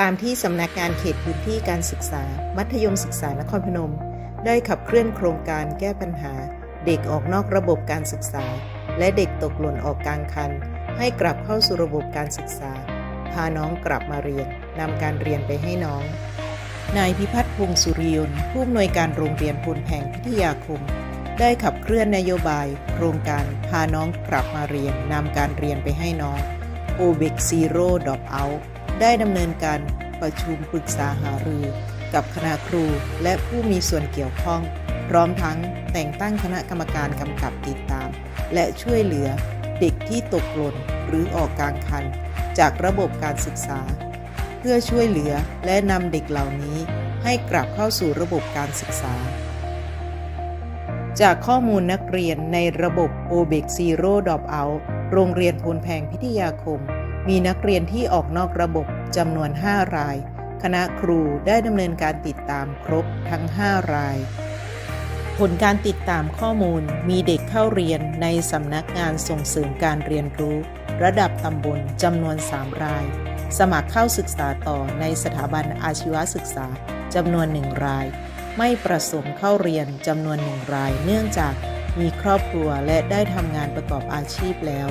ตามที่สำนักงานเขตพื้นที่การศึกษา มัธยมศึกษานครพนม ได้ขับเคลื่อนโครงการแก้ปัญหา เด็กออกนอกระบบการศึกษา และเด็กตกหล่นออกกลางคัน ให้กลับเข้าสู่ระบบการศึกษา พาน้องกลับมาเรียนนำการเรียนไปให้น้อง นายพิพัฒน์พงศ์สุริยนผู้อำนวยการโรงเรียนพลแพงพิทยาคม ได้ขับเคลื่อนนโยบาย โครงการพาน้องกลับมาเรียนนำการเรียนไปให้น้อง o b e c Zero Drop Out ได้ดำเนินการประชุมปรึกษาหารือ กับคณะครูและผู้มีส่วนเกี่ยวข้อง พร้อมทั้งแต่งตั้งคณะกรรมการกำกับติดตาม และช่วยเหลือเด็กที่ตกหล่นหรือออกกลางคัน จากระบบการศึกษา เพื่อช่วยเหลือและนำเด็กเหล่านี้ให้กลับเข้าสู่ระบบการศึกษา จากข้อมูลนักเรียนในระบบ o b e c Zero Drop Out โรงเรียนพลแพงพิทยาคม มีนักเรียนที่ออกนอกระบบ จำนวน 5 ราย คณะครูได้ดำเนินการติดตามครบทั้ง 5 ราย ผลการติดตามข้อมูลมีเด็กเข้าเรียนในสำนักงานส่งเสริมการเรียนรู้ ระดับตำบลจำนวน 3 ราย สมัครเข้าศึกษาต่อในสถาบันอาชีวศึกษาจำนวนหนึ่งราย ไม่ประสงค์เข้าเรียนจำนวนหนึ่งราย เนื่องจากมีครอบครัวและได้ทำงานประกอบอาชีพแล้ว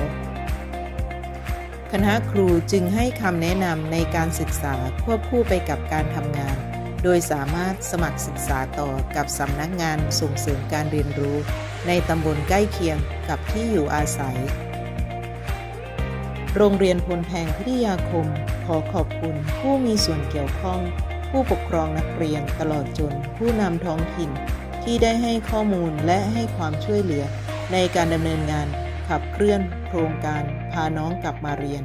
คณะครูจึงให้คำแนะนำในการศึกษาควบคู่ไปกับการทำงาน โดยสามารถสมัครศึกษาต่อกับสำนักงานส่งเสริมการเรียนรู้ ในตำบลใกล้เคียงกับที่อยู่อาศัย โรงเรียนพลแพงพิทยาคม ขอขอบคุณผู้มีส่วนเกี่ยวข้อง ผู้ปกครองนักเรียนตลอดจนผู้นำท้องถิ่น ที่ได้ให้ข้อมูลและให้ความช่วยเหลือ ในการดำเนินงานขับเคลื่อนโครงการ พาน้องกลับมาเรียน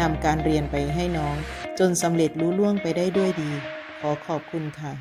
นำการเรียนไปให้น้อง จนสำเร็จรู้ล่วงไปได้ด้วยดี ขอขอบคุณค่ะ